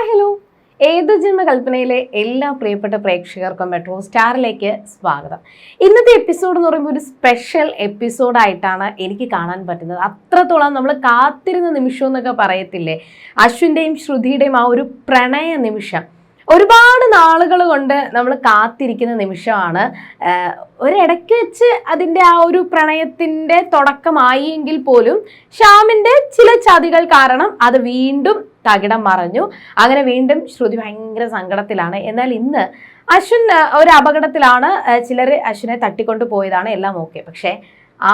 Hi hello ഏത് ജന്മകൽപ്പനയിലെ എല്ലാ പ്രിയപ്പെട്ട പ്രേക്ഷകർക്കും മെട്രോ സ്റ്റാറിലേക്ക് സ്വാഗതം. ഇന്നത്തെ എപ്പിസോഡ് എന്ന് പറയുമ്പോൾ ഒരു സ്പെഷ്യൽ എപ്പിസോഡായിട്ടാണ് എനിക്ക് കാണാൻ പറ്റുന്നത്. അത്രത്തോളം നമ്മൾ കാത്തിരുന്ന നിമിഷം എന്നൊക്കെ പറയത്തില്ലേ? അശ്വിന്റെയും ശ്രുതിയുടെയും ആ ഒരു പ്രണയ നിമിഷം. ഒരുപാട് നാളുകൾ കൊണ്ട് നമ്മൾ കാത്തിരിക്കുന്ന നിമിഷമാണ്. ഒരിടയ്ക്ക് വെച്ച് അതിന്റെ ആ ഒരു പ്രണയത്തിന്റെ തുടക്കമായി എങ്കിൽ പോലും ശ്യാമിന്റെ ചില ചതികൾ കാരണം അത് വീണ്ടും തകിടം മറഞ്ഞു. അങ്ങനെ വീണ്ടും ശ്രുതി ഭയങ്കര സങ്കടത്തിലാണ്. എന്നാൽ ഇന്ന് അശ്വിൻ ഒരു അപകടത്തിലാണ് ചിലർ അശ്വിനെ തട്ടിക്കൊണ്ട് പോയതാണ് എല്ലാം ഓക്കെ. പക്ഷേ ആ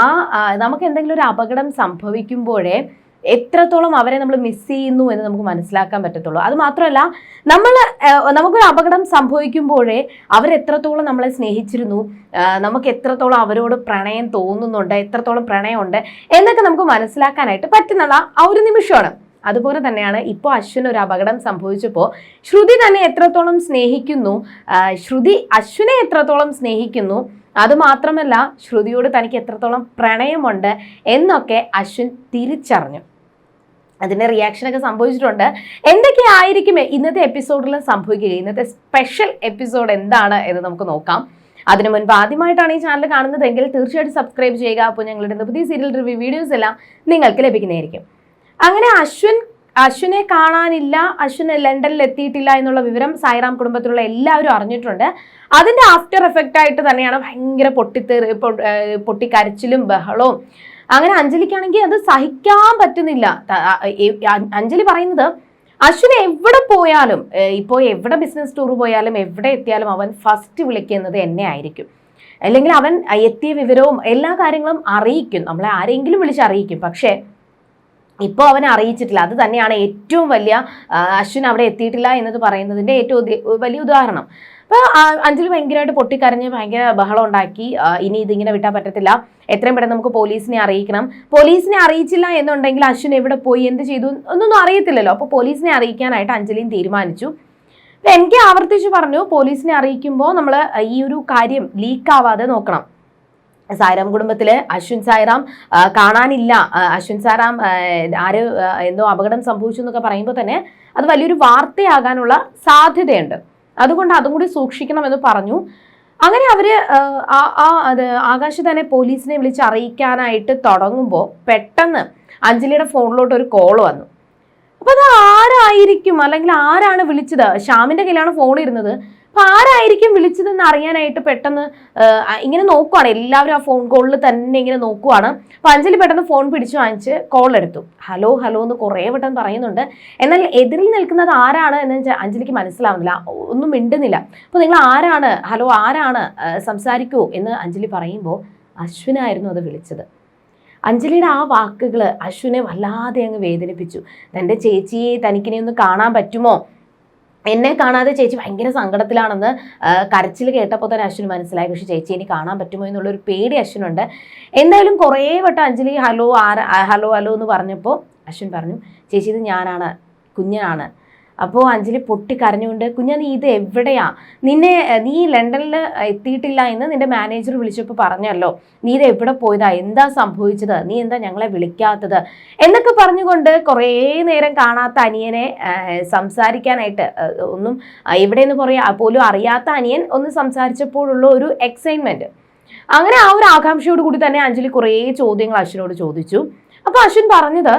നമുക്ക് എന്തെങ്കിലും ഒരു അപകടം സംഭവിക്കുമ്പോഴേ എത്രത്തോളം അവരെ നമ്മൾ മിസ് ചെയ്യുന്നു എന്ന് നമുക്ക് മനസ്സിലാക്കാൻ പറ്റത്തുള്ളൂ. അത് മാത്രമല്ല നമ്മൾ നമുക്കൊരു അപകടം സംഭവിക്കുമ്പോഴേ അവരെത്രത്തോളം നമ്മളെ സ്നേഹിച്ചിരുന്നു നമുക്ക് എത്രത്തോളം അവരോട് പ്രണയം തോന്നുന്നുണ്ട് എത്രത്തോളം പ്രണയമുണ്ട് എന്നൊക്കെ നമുക്ക് മനസ്സിലാക്കാനായിട്ട് പറ്റുന്നുള്ള ആ ഒരു നിമിഷമാണ്. അതുപോലെ തന്നെയാണ് ഇപ്പോൾ അശ്വിൻ ഒരു അപകടം സംഭവിച്ചപ്പോൾ ശ്രുതി തന്നെ എത്രത്തോളം സ്നേഹിക്കുന്നു? ശ്രുതി അശ്വിനെ എത്രത്തോളം സ്നേഹിക്കുന്നു? അതുമാത്രമല്ല ശ്രുതിയോട് തനിക്ക് എത്രത്തോളം പ്രണയമുണ്ട് എന്നൊക്കെ അശ്വിൻ തിരിച്ചറിഞ്ഞു. അതിന്റെ റിയാക്ഷനൊക്കെ സംഭവിച്ചിട്ടുണ്ട്. എന്തൊക്കെ ആയിരിക്കും ഇന്നത്തെ എപ്പിസോഡിൽ സംഭവിക്കുക? ഇന്നത്തെ സ്പെഷ്യൽ എപ്പിസോഡ് എന്താണ് എന്ന് നമുക്ക് നോക്കാം. അതിനു മുൻപ് ആദ്യമായിട്ടാണ് ഈ ചാനൽ കാണുന്നതെങ്കിൽ തീർച്ചയായിട്ടും സബ്സ്ക്രൈബ് ചെയ്യുക. അപ്പോൾ ഞങ്ങളുടെ പുതിയ സീരിയൽ റിവ്യൂ വീഡിയോസ് എല്ലാം നിങ്ങൾക്ക് ലഭിക്കുന്നതായിരിക്കും. അങ്ങനെ അശ്വിൻ അശ്വിനെ കാണാനില്ല അശ്വിൻ ലണ്ടനിൽ എത്തിയിട്ടില്ല എന്നുള്ള വിവരം സായിറാം കുടുംബത്തിലുള്ള എല്ലാവരും അറിഞ്ഞിട്ടുണ്ട്. അതിന്റെ ആഫ്റ്റർ എഫക്റ്റ് ആയിട്ട് തന്നെയാണ് ഭയങ്കര പൊട്ടിത്തെറി പൊട്ടിക്കരച്ചിലും ബഹളവും. അങ്ങനെ അഞ്ജലിക്കാണെങ്കിൽ അത് സഹിക്കാൻ പറ്റുന്നില്ല. അഞ്ജലി പറയുന്നത് അശ്വിൻ എവിടെ പോയാലും ഇപ്പോൾ എവിടെ ബിസിനസ് ടൂർ പോയാലും എവിടെ എത്തിയാലും അവൻ ഫസ്റ്റ് വിളിക്കുന്നത് എന്നെ ആയിരിക്കും. അല്ലെങ്കിൽ അവൻ എത്തിയ വിവരവും എല്ലാ കാര്യങ്ങളും അറിയിക്കും. നമ്മളെ ആരെങ്കിലും വിളിച്ച് അറിയിക്കും. പക്ഷേ ഇപ്പോൾ അവനെ അറിയിച്ചിട്ടില്ല. അത് തന്നെയാണ് ഏറ്റവും വലിയ അശ്വിൻ അവിടെ എത്തിയിട്ടില്ല എന്നത് പറയുന്നതിന്റെ ഏറ്റവും വലിയ ഉദാഹരണം. അപ്പോൾ അഞ്ജലി ഭയങ്കരമായിട്ട് പൊട്ടിക്കരഞ്ഞ് ഭയങ്കര ബഹളം ഉണ്ടാക്കി. ഇനി ഇതിങ്ങനെ വിട്ടാൽ പറ്റത്തില്ല. എത്രയും പെട്ടെന്ന് നമുക്ക് പോലീസിനെ അറിയിക്കണം. പോലീസിനെ അറിയിച്ചില്ല എന്നുണ്ടെങ്കിൽ അശ്വിൻ എവിടെ പോയി എന്ത് ചെയ്തു ഒന്നൊന്നും അറിയത്തില്ലല്ലോ. അപ്പോൾ പോലീസിനെ അറിയിക്കാനായിട്ട് അഞ്ജലിയും തീരുമാനിച്ചു. അപ്പോൾ എനിക്ക് ആവർത്തിച്ച് പറഞ്ഞു പോലീസിനെ അറിയിക്കുമ്പോൾ നമ്മൾ ഈ ഒരു കാര്യം ലീക്കാവാതെ നോക്കണം. സായിറാം കുടുംബത്തിൽ അശ്വിൻ സായിറാം കാണാനില്ല. അശ്വിൻ സായിറാം ആര് എന്തോ അപകടം സംഭവിച്ചു എന്നൊക്കെ പറയുമ്പോൾ തന്നെ അത് വലിയൊരു വാർത്തയാകാനുള്ള സാധ്യതയുണ്ട്. അതുകൊണ്ട് അതും കൂടി സൂക്ഷിക്കണമെന്ന് പറഞ്ഞു. അങ്ങനെ അവർ ആ, അത് ആകാശ് തന്നെ പോലീസിനെ വിളിച്ച് അറിയിക്കാനായിട്ട് തുടങ്ങുമ്പോൾ പെട്ടെന്ന് അഞ്ജലിയുടെ ഫോണിലോട്ട് ഒരു കോൾ വന്നു. അപ്പോൾ അത് ആരായിരിക്കും? അല്ലെങ്കിൽ ആരാണ് വിളിച്ചത്? ശ്യാമിന്റെ കയ്യിലാണ് ഫോൺ ഇരുന്നത്. അപ്പൊ ആരായിരിക്കും വിളിച്ചതെന്ന് അറിയാനായിട്ട് പെട്ടെന്ന് ഇങ്ങനെ നോക്കുവാണ്. എല്ലാവരും ആ ഫോൺ കോളിൽ തന്നെ ഇങ്ങനെ നോക്കുവാണ്. അപ്പൊ അഞ്ജലി പെട്ടെന്ന് ഫോൺ പിടിച്ചു വാങ്ങിച്ച് കോൾ എടുത്തു. ഹലോ ഹലോ എന്ന് കുറേ വട്ടം പറയുന്നുണ്ട്. എന്നാൽ എതിരിൽ നിൽക്കുന്നത് ആരാണ് എന്ന് അഞ്ജലിക്ക് മനസ്സിലാവുന്നില്ല. ഒന്നും മിണ്ടുന്നില്ല. അപ്പൊ നിങ്ങൾ ആരാണ്? ഹലോ ആരാണ്? സംസാരിക്കൂ എന്ന് അഞ്ജലി പറയുമ്പോൾ അശ്വിനായിരുന്നു അത് വിളിച്ചത്. അഞ്ജലിയുടെ ആ വാക്കുകൾ അശ്വിനെ വല്ലാതെ അങ്ങ് വേദനിപ്പിച്ചു. തന്റെ ചേച്ചിയെ തനിക്കിനെ ഒന്ന് കാണാൻ പറ്റുമോ? എന്നെ കാണാതെ ചേച്ചി ഭയങ്കര സങ്കടത്തിലാണെന്ന് കരച്ചിൽ കേട്ടപ്പോൾ തന്നെ അശ്വിന് മനസ്സിലായി. പക്ഷേ ചേച്ചി എനിക്ക് കാണാൻ പറ്റുമോ എന്നുള്ളൊരു പേടി അശ്വിനുണ്ട്. എന്തായാലും കുറേ വട്ടം അഞ്ജലി ഹലോ ആര ഹലോ ഹലോ എന്ന് പറഞ്ഞപ്പോൾ അശ്വിൻ പറഞ്ഞു ചേച്ചി ഇത് ഞാനാണ് കുഞ്ഞനാണ്. അപ്പോൾ അഞ്ജലി പൊട്ടി കരഞ്ഞുകൊണ്ട് കുഞ്ഞ നീ ഇത് എവിടെയാ? നിന്നെ നീ ലണ്ടനിൽ എത്തിയിട്ടില്ല എന്ന് നിന്റെ മാനേജർ വിളിച്ചപ്പോൾ പറഞ്ഞല്ലോ. നീ ഇത് എവിടെ പോയതാ? എന്താ സംഭവിച്ചത്? നീ എന്താ ഞങ്ങളെ വിളിക്കാത്തത്? എന്നൊക്കെ പറഞ്ഞുകൊണ്ട് കുറേ നേരം കാണാത്ത അനിയനെ സംസാരിക്കാനായിട്ട് ഒന്നും എവിടെയെന്ന് പറയാ പോലും അറിയാത്ത അനിയൻ ഒന്ന് സംസാരിച്ചപ്പോഴുള്ള ഒരു എക്സൈറ്റ്മെന്റ് അങ്ങനെ ആ ഒരു ആകാംക്ഷയോട് കൂടി തന്നെ അഞ്ജലി കുറേ ചോദ്യങ്ങൾ അശ്വിനോട് ചോദിച്ചു. അപ്പോൾ അശ്വിൻ പറഞ്ഞത്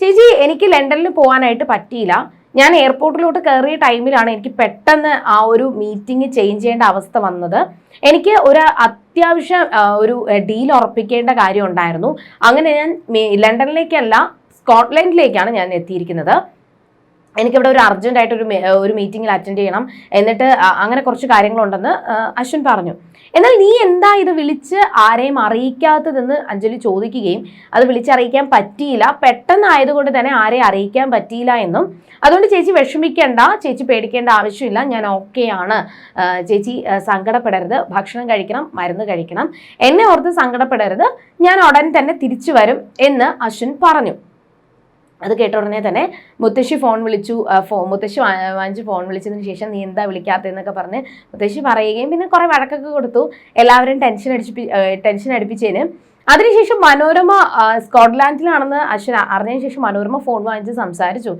ചേച്ചി എനിക്ക് ലണ്ടനിൽ പോകാനായിട്ട് പറ്റിയില്ല. ഞാൻ എയർപോർട്ടിലോട്ട് കയറിയ ടൈമിലാണ് എനിക്ക് പെട്ടെന്ന് ആ ഒരു മീറ്റിംഗ് ചേഞ്ച് ചെയ്യേണ്ട അവസ്ഥ വന്നത്. എനിക്ക് ഒരു അത്യാവശ്യം ഒരു ഡീൽ ഉറപ്പിക്കേണ്ട കാര്യം ഉണ്ടായിരുന്നു. അങ്ങനെ ഞാൻ ലണ്ടനിലേക്കല്ല സ്കോട്ട്ലൻഡിലേക്കാണ് ഞാൻ എത്തിയിരിക്കുന്നത്. എനിക്കിവിടെ ഒരു അർജന്റ് ആയിട്ട് ഒരു ഒരു മീറ്റിംഗിൽ അറ്റൻഡ് ചെയ്യണം. എന്നിട്ട് അങ്ങനെ കുറച്ച് കാര്യങ്ങളുണ്ടെന്ന് അശ്വിൻ പറഞ്ഞു. എന്നാൽ നീ എന്താ ഇത് വിളിച്ച് ആരെയും അറിയിക്കാത്തതെന്ന് അഞ്ജലി ചോദിക്കുകയും അത് വിളിച്ചറിയിക്കാൻ പറ്റിയില്ല. പെട്ടെന്നായതുകൊണ്ട് തന്നെ ആരെയും അറിയിക്കാൻ പറ്റിയില്ല എന്നും. അതുകൊണ്ട് ചേച്ചി വിഷമിക്കേണ്ട ചേച്ചി പേടിക്കേണ്ട ആവശ്യമില്ല ഞാൻ ഓക്കെയാണ് ചേച്ചി സങ്കടപ്പെടരുത്. ഭക്ഷണം കഴിക്കണം മരുന്ന് കഴിക്കണം. എന്നെ ഓർത്ത് സങ്കടപ്പെടരുത്. ഞാൻ ഉടൻ തന്നെ തിരിച്ചു വരും എന്ന് അശ്വിൻ പറഞ്ഞു. അത് കേട്ട ഉടനെ തന്നെ മുത്തശ്ശി ഫോൺ വിളിച്ചു. ഫോ മുത്തശ്ശി വാങ്ങിച്ച് ഫോൺ വിളിച്ചതിന് ശേഷം നീ എന്താ വിളിക്കാത്തതെന്നൊക്കെ പറഞ്ഞ് മുത്തശ്ശി പറയുകയും പിന്നെ കുറേ വഴക്കൊക്കെ കൊടുത്തു. എല്ലാവരും ടെൻഷൻ അടിച്ച് ടെൻഷൻ അടിപ്പിച്ചതിന് അതിനുശേഷം മനോരമ സ്കോട്ട്ലാൻഡിലാണെന്ന് അശ്വൻ അറിഞ്ഞതിന് ശേഷം മനോരമ ഫോൺ വാങ്ങിച്ച് സംസാരിച്ചു.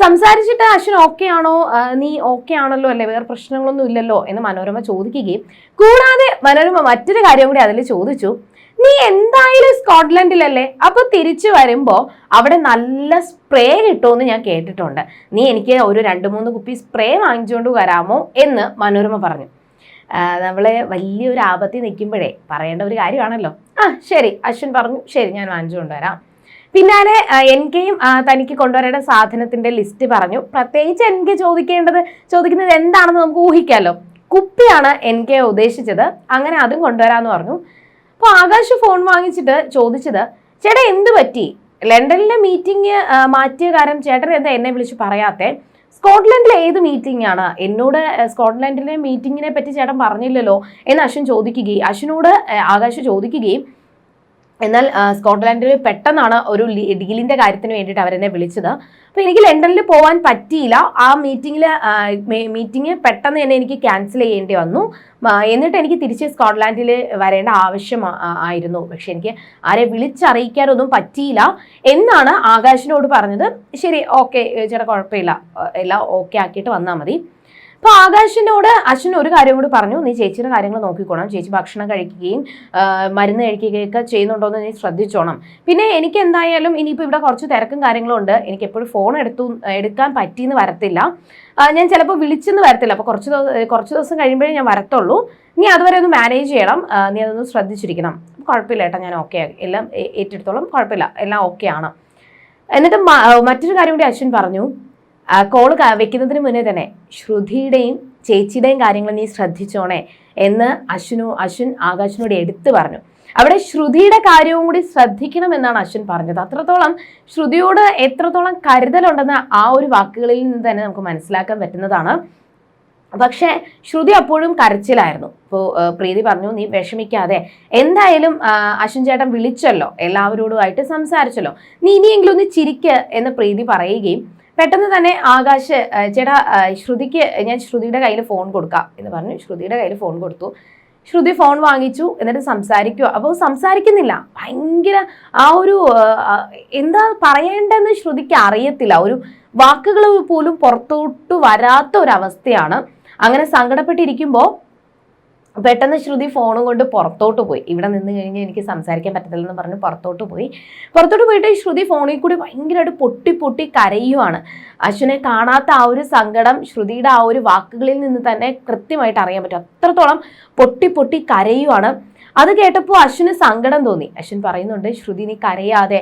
സംസാരിച്ചിട്ട് അശ്വൻ ഓക്കെ ആണോ? നീ ഓക്കെ ആണല്ലോ അല്ലേ? വേറെ പ്രശ്നങ്ങളൊന്നും ഇല്ലല്ലോ? എന്ന് മനോരമ ചോദിക്കുകയും കൂടാതെ മനോരമ മറ്റൊരു കാര്യം കൂടി അതിൽ ചോദിച്ചു. നീ എന്തായാലും സ്കോട്ട്ലൻഡിലല്ലേ? അപ്പൊ തിരിച്ചു വരുമ്പോ അവിടെ നല്ല സ്പ്രേ കിട്ടുമെന്ന് ഞാൻ കേട്ടിട്ടുണ്ട്. നീ എനിക്ക് ഒരു രണ്ട് മൂന്ന് കുപ്പി സ്പ്രേ വാങ്ങിച്ചുകൊണ്ട് വരാമോ എന്ന് മനോരമ പറഞ്ഞു. നമ്മളെ വലിയൊരു ആപത്തി നിൽക്കുമ്പോഴേ പറയേണ്ട ഒരു കാര്യമാണല്ലോ. ആ ശരി. അശ്വിൻ പറഞ്ഞു ശരി ഞാൻ വാങ്ങിച്ചുകൊണ്ട് വരാം. പിന്നാലെ എൻ കെയും തനിക്ക് കൊണ്ടുവരേണ്ട സാധനത്തിന്റെ ലിസ്റ്റ് പറഞ്ഞു. പ്രത്യേകിച്ച് എൻ കെ ചോദിക്കേണ്ടത് ചോദിക്കുന്നത് എന്താണെന്ന് നമുക്ക് ഊഹിക്കാമല്ലോ കുപ്പിയാണ് എൻ കെ ഉദ്ദേശിച്ചത്. അങ്ങനെ അതും കൊണ്ടുവരാമെന്ന് പറഞ്ഞു. അപ്പോൾ ആകാശ് ഫോൺ വാങ്ങിച്ചിട്ട് ചോദിച്ചത് ചേട്ടാ എന്ത് പറ്റി? ലണ്ടനിലെ മീറ്റിംഗ് മാറ്റിയ കാര്യം ചേട്ടൻ എന്താ എന്നെ വിളിച്ച് പറയാത്തെ? സ്കോട്ട്ലൻഡിലെ ഏത് മീറ്റിംഗ് ആണ്? എന്നോട് സ്കോട്ട്ലൻഡിലെ മീറ്റിങ്ങിനെ പറ്റി ചേട്ടൻ പറഞ്ഞില്ലല്ലോ? എന്ന് അശ്വിൻ ചോദിക്കുകയും അശ്വിനോട് ആകാശ് ചോദിക്കുകയും എന്നാൽ സ്കോട്ട്ലാൻഡിൽ പെട്ടെന്നാണ് ഒരു ഡീലിന്റെ കാര്യത്തിന് വേണ്ടിയിട്ട് അവരെന്നെ വിളിച്ചത്. അപ്പോൾ എനിക്ക് ലണ്ടനിൽ പോകാൻ പറ്റിയില്ല. ആ മീറ്റിങ്ങിൽ മീറ്റിംഗ് പെട്ടെന്ന് തന്നെ എനിക്ക് ക്യാൻസൽ ചെയ്യേണ്ടി വന്നു. എന്നിട്ട് എനിക്ക് തിരിച്ച് സ്കോട്ട്ലാൻഡിൽ വരേണ്ട ആവശ്യം ആയിരുന്നു. പക്ഷെ എനിക്ക് ആരെ വിളിച്ചറിയിക്കാനൊന്നും പറ്റിയില്ല. എന്നാണ് ആകാശിനോട് പറഞ്ഞത്. ശരി ഓക്കെ ചേട്ടാ കുഴപ്പമില്ല. എല്ലാം ഓക്കെ ആക്കിയിട്ട് വന്നാൽ മതി. അപ്പൊ ആകാശിനോട് അശ്വിൻ ഒരു കാര്യം കൂടി പറഞ്ഞു. നീ ചേച്ചിയുടെ കാര്യങ്ങൾ നോക്കിക്കോണം. ചേച്ചി ഭക്ഷണം കഴിക്കുകയും മരുന്ന് കഴിക്കുകയൊക്കെ ചെയ്യുന്നുണ്ടോ എന്ന് നീ ശ്രദ്ധിച്ചോണം. പിന്നെ എനിക്ക് എന്തായാലും ഇനിയിപ്പോൾ ഇവിടെ കുറച്ച് തിരക്കും കാര്യങ്ങളും ഉണ്ട് എനിക്ക് എപ്പോഴും ഫോൺ എടുത്തു എടുക്കാൻ പറ്റിയെന്ന് വരത്തില്ല. ഞാൻ ചിലപ്പോൾ വിളിച്ചെന്ന് വരത്തില്ല. അപ്പോൾ കുറച്ച് കുറച്ച് ദിവസം കഴിയുമ്പോഴേ ഞാൻ വരത്തുള്ളൂ. നീ അതുവരെ ഒന്ന് മാനേജ് ചെയ്യണം. നീ അതൊന്ന് ശ്രദ്ധിച്ചിരിക്കണം. കുഴപ്പമില്ല ഏട്ടാ ഞാൻ ഓക്കെ എല്ലാം ഏറ്റെടുത്തോളം. കുഴപ്പമില്ല. എല്ലാം ഓക്കെ ആണ്. എന്നിട്ട് മറ്റൊരു കാര്യം കൂടി അശ്വിൻ പറഞ്ഞു. ആ കോൾ ക- വെക്കുന്നതിന് മുന്നേ തന്നെ ശ്രുതിയുടെയും ചേച്ചിയുടെയും കാര്യങ്ങൾ നീ ശ്രദ്ധിച്ചോണേ എന്ന് അശ്വിനു അശ്വിൻ ആകാശിനോട് എടുത്തു പറഞ്ഞു. അവിടെ ശ്രുതിയുടെ കാര്യവും കൂടി ശ്രദ്ധിക്കണം എന്നാണ് അശ്വിൻ പറഞ്ഞത്. അത്രത്തോളം ശ്രുതിയോട് എത്രത്തോളം കരുതലുണ്ടെന്ന് ആ ഒരു വാക്കുകളിൽ നിന്ന് തന്നെ നമുക്ക് മനസ്സിലാക്കാൻ പറ്റുന്നതാണ്. പക്ഷേ ശ്രുതി അപ്പോഴും കരച്ചിലായിരുന്നു. ഇപ്പോൾ പ്രീതി പറഞ്ഞു നീ വിഷമിക്കാതെ എന്തായാലും അശ്വിൻ ചേട്ടൻ വിളിച്ചല്ലോ. എല്ലാവരോടുമായിട്ട് സംസാരിച്ചല്ലോ. നീ ഇനിയെങ്കിലും ഒന്ന് ചിരിക്ക് എന്ന് പ്രീതി പറയുകയും പെട്ടെന്ന് തന്നെ ആകാശ് ചേട്ടാ ശ്രുതിക്ക് ഞാൻ ശ്രുതിയുടെ കയ്യിൽ ഫോൺ കൊടുക്കാം എന്ന് പറഞ്ഞു. ശ്രുതിയുടെ കയ്യിൽ ഫോൺ കൊടുത്തു. ശ്രുതി ഫോൺ വാങ്ങിച്ചു എന്നിട്ട് സംസാരിക്കുക അപ്പോൾ സംസാരിക്കുന്നില്ല. ഭയങ്കര ആ ഒരു എന്താ പറയേണ്ടതെന്ന് ശ്രുതിക്ക് അറിയത്തില്ല. ഒരു വാക്കുകൾ പോലും പുറത്തോട്ട് വരാത്ത ഒരവസ്ഥയാണ്. അങ്ങനെ സങ്കടപ്പെട്ടിരിക്കുമ്പോൾ പെട്ടെന്ന് ശ്രുതി ഫോണും കൊണ്ട് പുറത്തോട്ട് പോയി. ഇവിടെ നിന്ന് കഴിഞ്ഞാൽ എനിക്ക് സംസാരിക്കാൻ പറ്റത്തില്ലെന്ന് പറഞ്ഞ് പുറത്തോട്ട് പോയി. പുറത്തോട്ട് പോയിട്ട് ശ്രുതി ഫോണിൽ കൂടി ഭയങ്കരമായിട്ട് പൊട്ടി പൊട്ടി കരയുവാണ്. അശ്വിനെ കാണാത്ത ആ ഒരു സങ്കടം ശ്രുതിയുടെ ആ ഒരു വാക്കുകളിൽ നിന്ന് തന്നെ കൃത്യമായിട്ട് അറിയാൻ പറ്റും. അത്രത്തോളം പൊട്ടി പൊട്ടി കരയുവാണ്. അത് കേട്ടപ്പോൾ അശ്വിന് സങ്കടം തോന്നി. അശ്വിൻ പറയുന്നുണ്ട് ശ്രുതി നീ കരയാതെ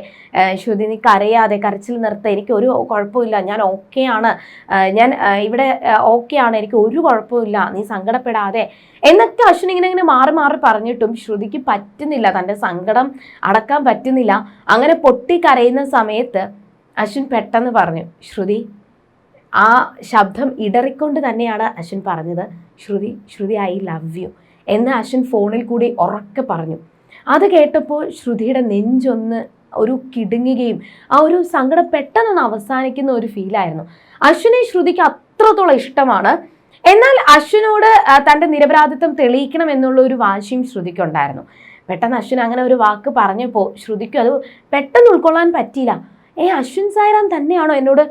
ശ്രുതി നീ കരയാതെ കരച്ചിൽ നിർത്ത. എനിക്ക് ഒരു കുഴപ്പമില്ല. ഞാൻ ഓക്കെയാണ് ഞാൻ ഇവിടെ ഓക്കെയാണ് എനിക്ക് ഒരു കുഴപ്പമില്ല. നീ സങ്കടപ്പെടാതെ. എന്നൊക്കെ അശ്വിൻ ഇങ്ങനെ ഇങ്ങനെ മാറി മാറി പറഞ്ഞിട്ടും ശ്രുതിക്ക് പറ്റുന്നില്ല. തന്റെ സങ്കടം അടക്കാൻ പറ്റുന്നില്ല. അങ്ങനെ പൊട്ടി കരയുന്ന സമയത്ത് അശ്വിൻ പെട്ടെന്ന് പറഞ്ഞു ശ്രുതി ആ ശബ്ദം ഇടറിക്കൊണ്ട് തന്നെയാണ് അശ്വിൻ പറഞ്ഞത്. Shruti Shruti I love you എന്ന് അശ്വിൻ ഫോണിൽ കൂടി ഉറക്കെ പറഞ്ഞു. അത് കേട്ടപ്പോൾ ശ്രുതിയുടെ നെഞ്ചൊന്ന് ഒരു കിടുങ്ങുകയും ആ ഒരു സങ്കടം പെട്ടെന്ന് അവസാനിക്കുന്ന ഒരു ഫീലായിരുന്നു അശ്വിനെ ശ്രുതിക്ക് അത്രത്തോളം ഇഷ്ടമാണ്. എന്നാൽ അശ്വിനോട് തന്റെ നിരപരാധിത്വം തെളിയിക്കണം എന്നുള്ള ഒരു വാശിയും ശ്രുതിക്കുണ്ടായിരുന്നു. പെട്ടെന്ന് അശ്വിൻ അങ്ങനെ ഒരു വാക്ക് പറഞ്ഞപ്പോൾ ശ്രുതിക്കും അത് പെട്ടെന്ന് ഉൾക്കൊള്ളാൻ പറ്റിയില്ല. ഏ അശ്വിൻ സായിറാം തന്നെയാണോ എന്നോട്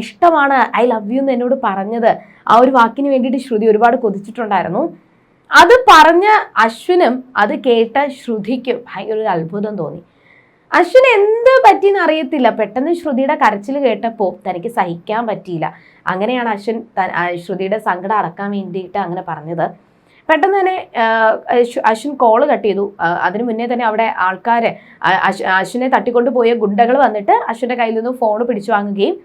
ഇഷ്ടമാണ് ഐ ലവ് യു എന്ന് എന്നോട് പറഞ്ഞത്? ആ ഒരു വാക്കിന് വേണ്ടിയിട്ട് ശ്രുതി ഒരുപാട് കൊതിച്ചിട്ടുണ്ടായിരുന്നു. അത് പറഞ്ഞ അശ്വിനും അത് കേട്ട ശ്രുതിക്കും ഭയങ്കര ഒരു അത്ഭുതം തോന്നി. അശ്വിൻ എന്ത് പറ്റിയെന്ന് അറിയത്തില്ല. പെട്ടെന്ന് ശ്രുതിയുടെ കരച്ചിൽ കേട്ടപ്പോൾ തനിക്ക് സഹിക്കാൻ പറ്റിയില്ല. അങ്ങനെയാണ് അശ്വിൻ ശ്രുതിയുടെ സങ്കടം അടക്കാൻ വേണ്ടിയിട്ട് അങ്ങനെ പറഞ്ഞത്. പെട്ടെന്ന് തന്നെ അശ്വിൻ കോൾ കട്ട് ചെയ്തു. അതിനു മുന്നേ തന്നെ അവിടെ ആൾക്കാരെ അശ്വിനെ തട്ടിക്കൊണ്ട് പോയ ഗുണ്ടകൾ വന്നിട്ട് അശ്വിന്റെ കയ്യിൽ നിന്ന് ഫോൺ പിടിച്ചു വാങ്ങുകയും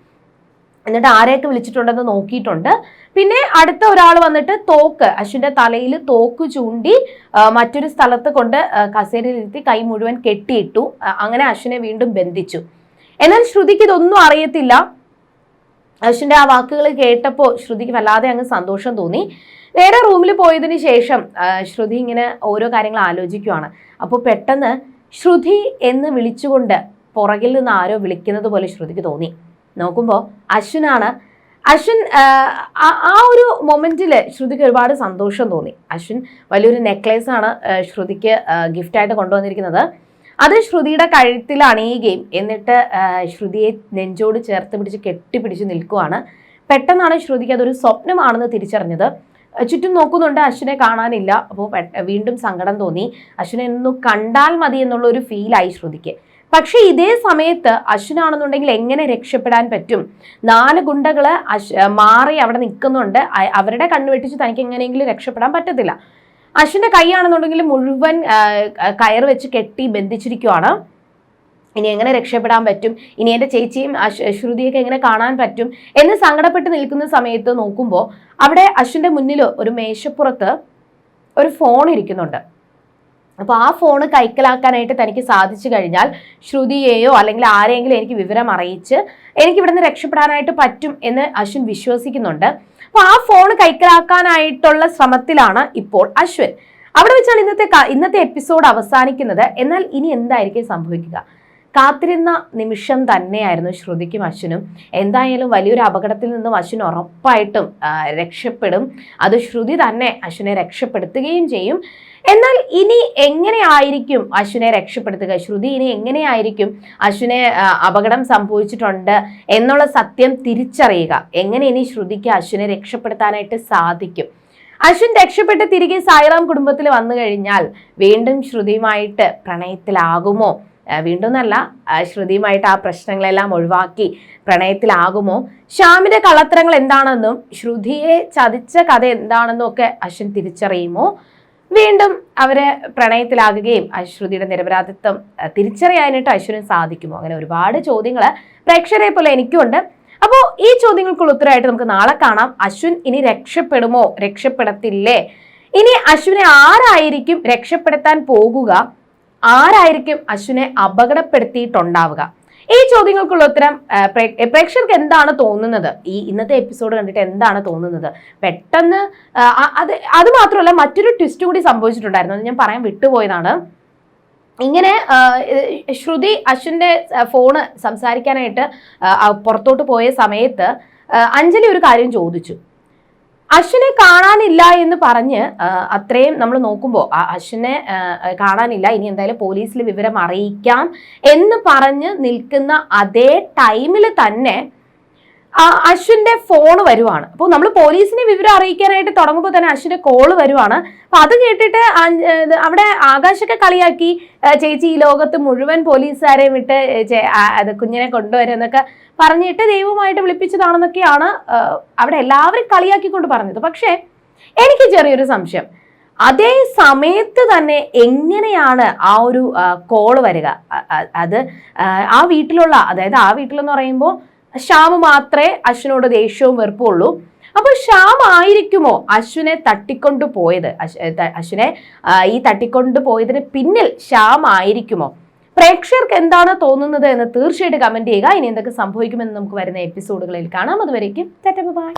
എന്നിട്ട് ആരെയൊക്കെ വിളിച്ചിട്ടുണ്ടെന്ന് നോക്കിയിട്ടുണ്ട്. പിന്നെ അടുത്ത ഒരാൾ വന്നിട്ട് തോക്ക് അശ്വിന്റെ തലയിൽ തോക്ക് ചൂണ്ടി മറ്റൊരു സ്ഥലത്ത് കൊണ്ട് കസേരയിലിരുത്തി കൈ മുഴുവൻ കെട്ടിയിട്ടു അങ്ങനെ അശ്വിനെ വീണ്ടും ബന്ധിച്ചു. എന്നാൽ ശ്രുതിക്ക് ഇതൊന്നും അറിയത്തില്ല. അശ്വിന്റെ ആ വാക്കുകൾ കേട്ടപ്പോൾ ശ്രുതിക്ക് വല്ലാതെ അങ്ങ് സന്തോഷം തോന്നി. നേരെ റൂമിൽ പോയതിന് ശേഷം ശ്രുതി ഇങ്ങനെ ഓരോ കാര്യങ്ങൾ ആലോചിക്കുവാണ്. അപ്പോൾ പെട്ടെന്ന് ശ്രുതി എന്ന് വിളിച്ചുകൊണ്ട് പുറകിൽ നിന്ന് ആരോ വിളിക്കുന്നത് പോലെ ശ്രുതിക്ക് തോന്നി. നോക്കുമ്പോൾ അശ്വിനാണ്. അശ്വിൻ ആ, ഒരു മൊമെന്റിൽ ശ്രുതിക്ക് ഒരുപാട് സന്തോഷം തോന്നി. അശ്വിൻ വലിയൊരു നെക്ലേസ് ആണ് ശ്രുതിക്ക് ഗിഫ്റ്റായിട്ട് കൊണ്ടുവന്നിരിക്കുന്നത്. അത് ശ്രുതിയുടെ കഴുത്തിൽ അണിയുകയും എന്നിട്ട് ശ്രുതിയെ നെഞ്ചോട് ചേർത്ത് പിടിച്ച് കെട്ടിപ്പിടിച്ച് നിൽക്കുവാണ്. പെട്ടെന്നാണ് ശ്രുതിക്ക് അതൊരു സ്വപ്നമാണെന്ന് തിരിച്ചറിഞ്ഞത്. ചുറ്റും നോക്കുന്നുണ്ട് അശ്വിനെ കാണാനില്ല. അപ്പോൾ വീണ്ടും സങ്കടം തോന്നി. അശ്വിനെ ഒന്ന് കണ്ടാൽ മതി എന്നുള്ള ഒരു ഫീലായി ശ്രുതിക്ക്. പക്ഷേ ഇതേ സമയത്ത് അശ്വിനാണെന്നുണ്ടെങ്കിൽ എങ്ങനെ രക്ഷപ്പെടാൻ പറ്റും? നാല് ഗുണ്ടകൾ മാറി അവിടെ നിൽക്കുന്നുണ്ട്. അവരുടെ കണ്ണുവെട്ടിച്ച് തനിക്ക് എങ്ങനെയെങ്കിലും രക്ഷപ്പെടാൻ പറ്റത്തില്ല. അശ്വിന്റെ കൈയാണെന്നുണ്ടെങ്കിൽ മുഴുവൻ കയർ വെച്ച് കെട്ടി ബന്ധിച്ചിരിക്കുവാണ്. ഇനി എങ്ങനെ രക്ഷപ്പെടാൻ പറ്റും? ഇനി എന്റെ ചേച്ചിയും ശ്രുതിയൊക്കെ എങ്ങനെ കാണാൻ പറ്റും? എന്ന് സങ്കടപ്പെട്ട് നിൽക്കുന്ന സമയത്ത് നോക്കുമ്പോൾ അവിടെ അശ്വിന്റെ മുന്നിൽ ഒരു മേശപ്പുറത്ത് ഒരു ഫോൺ ഇരിക്കുന്നുണ്ട്. അപ്പോൾ ആ ഫോൺ കൈക്കലാക്കാനായിട്ട് തനിക്ക് സാധിച്ചു കഴിഞ്ഞാൽ ശ്രുതിയെയോ അല്ലെങ്കിൽ ആരെങ്കിലും എനിക്ക് വിവരം അറിയിച്ച് എനിക്ക് ഇവിടുന്ന് രക്ഷപ്പെടാനായിട്ട് പറ്റും എന്ന് അശ്വിൻ വിശ്വസിക്കുന്നുണ്ട്. അപ്പോൾ ആ ഫോൺ കൈക്കലാക്കാനായിട്ടുള്ള ശ്രമത്തിലാണ് ഇപ്പോൾ അശ്വിൻ. അവിടെ വെച്ചാണ് ഇന്നത്തെ ഇന്നത്തെ എപ്പിസോഡ് അവസാനിക്കുന്നത്. എന്നാൽ ഇനി എന്തായിരിക്കും സംഭവിക്കുക? കാത്തിരുന്ന നിമിഷം തന്നെയായിരുന്നു ശ്രുതിക്കും അശ്വിനും. എന്തായാലും വലിയൊരു അപകടത്തിൽ നിന്നും അശ്വിൻ ഉറപ്പായിട്ടും രക്ഷപ്പെടും. അത് ശ്രുതി തന്നെ അശ്വിനെ രക്ഷപ്പെടുത്തുകയും ചെയ്യും. എന്നാൽ ഇനി എങ്ങനെയായിരിക്കും അശ്വിനെ രക്ഷപ്പെടുത്തുക? ശ്രുതി ഇനി എങ്ങനെയായിരിക്കും അശ്വിനെ അപകടം സംഭവിച്ചിട്ടുണ്ട് എന്നുള്ള സത്യം തിരിച്ചറിയുക. എങ്ങനെ ഇനി ശ്രുതിക്ക് അശ്വിനെ രക്ഷപ്പെടുത്താനായിട്ട് സാധിക്കും? അശ്വിൻ രക്ഷപ്പെട്ട് തിരികെ സായിറാം കുടുംബത്തിൽ വന്നു കഴിഞ്ഞാൽ വീണ്ടും ശ്രുതിയുമായിട്ട് പ്രണയത്തിലാകുമോ? വീണ്ടും എന്നല്ല ശ്രുതിയുമായിട്ട് ആ പ്രശ്നങ്ങളെല്ലാം ഒഴിവാക്കി പ്രണയത്തിലാകുമോ? ശ്യാമിന്റെ കള്ളത്തരങ്ങൾ എന്താണെന്നും ശ്രുതിയെ ചതിച്ച കഥ എന്താണെന്നും ഒക്കെ അശ്വിൻ തിരിച്ചറിയുമോ? വീണ്ടും അവർ പ്രണയത്തിലാകുകയും അശ്രുതിയുടെ നിരപരാധിത്വം തിരിച്ചറിയാനായിട്ട് അശ്വിന് സാധിക്കുമോ? അങ്ങനെ ഒരുപാട് ചോദ്യങ്ങൾ പ്രേക്ഷകരെ പോലെ എനിക്കുണ്ട്. അപ്പോൾ ഈ ചോദ്യങ്ങൾക്കുള്ള ഉത്തരമായിട്ട് നമുക്ക് നാളെ കാണാം. അശ്വിൻ ഇനി രക്ഷപ്പെടുമോ? രക്ഷപ്പെടത്തില്ലേ? ഇനി അശ്വിനെ ആരായിരിക്കും രക്ഷപ്പെടുത്താൻ പോകുക? ആരായിരിക്കും അശ്വിനെ അപകടപ്പെടുത്തിയിട്ടുണ്ടാവുക? ഈ ചോദ്യങ്ങൾക്കുള്ള ഉത്തരം പ്രേക്ഷകർക്ക് എന്താണ് തോന്നുന്നത്? ഈ ഇന്നത്തെ എപ്പിസോഡ് കണ്ടിട്ട് എന്താണ് തോന്നുന്നത്? പെട്ടെന്ന് അത് അത് മാത്രമല്ല മറ്റൊരു ട്വിസ്റ്റ് കൂടി സംഭവിച്ചിട്ടുണ്ടായിരുന്നു. ഞാൻ പറയാൻ വിട്ടുപോയതാണ്. ഇങ്ങനെ ശ്രുതി അശ്വിന്റെ ഫോണ് സംസാരിക്കാനായിട്ട് പുറത്തോട്ട് പോയ സമയത്ത് അഞ്ജലി ഒരു കാര്യം ചോദിച്ചു. അശ്വിനെ കാണാനില്ല എന്ന് പറഞ്ഞ് അത്രയും നമ്മൾ നോക്കുമ്പോൾ ആ അശ്വിനെ കാണാനില്ല ഇനി എന്തായാലും പോലീസിൽ വിവരം അറിയിക്കാം എന്ന് പറഞ്ഞ് നിൽക്കുന്ന അതേ ടൈമിൽ തന്നെ അശ്വിന്റെ ഫോൺ വരുവാണ്. അപ്പോൾ നമ്മൾ പോലീസിനെ വിവരം അറിയിക്കാനായിട്ട് തുടങ്ങുമ്പോൾ തന്നെ അശ്വിന്റെ കോൾ വരുവാണ്. അപ്പൊ അത് കേട്ടിട്ട് അവിടെ ആകാശൊക്കെ കളിയാക്കി. ചേച്ചി ഈ ലോകത്ത് മുഴുവൻ പോലീസുകാരെയും വിട്ട് അത് കുഞ്ഞിനെ കൊണ്ടുവരുന്നൊക്കെ പറഞ്ഞിട്ട് ദൈവമായിട്ട് വിളിപ്പിച്ചതാണെന്നൊക്കെയാണ് അവിടെ എല്ലാവരും കളിയാക്കിക്കൊണ്ട് പറഞ്ഞത്. പക്ഷേ എനിക്ക് ചെറിയൊരു സംശയം. അതേ സമയത്ത് തന്നെ എങ്ങനെയാണ് ആ ഒരു കോൾ വരിക? അത് ആ വീട്ടിലുള്ള അതായത് ആ വീട്ടിലെന്ന് പറയുമ്പോൾ ശ്യാം മാത്രമേ അശ്വിനോട് ദേഷ്യവും വെറുപ്പുള്ളൂ അപ്പോൾ ശ്യാം ആയിരിക്കുമോ അശ്വിനെ തട്ടിക്കൊണ്ടു പോയത്? അശ്- അശ്വിനെ ഈ തട്ടിക്കൊണ്ടു പോയതിന് പിന്നിൽ ശ്യാം ആയിരിക്കുമോ? പ്രേക്ഷകർക്ക് എന്താണ് തോന്നുന്നത് എന്ന് തീർച്ചയായിട്ടും കമന്റ് ചെയ്യുക. ഇനി എന്തൊക്കെ സംഭവിക്കുമെന്ന് നമുക്ക് വരുന്ന എപ്പിസോഡുകളിൽ കാണാം. അതുവരേക്കും ബൈ.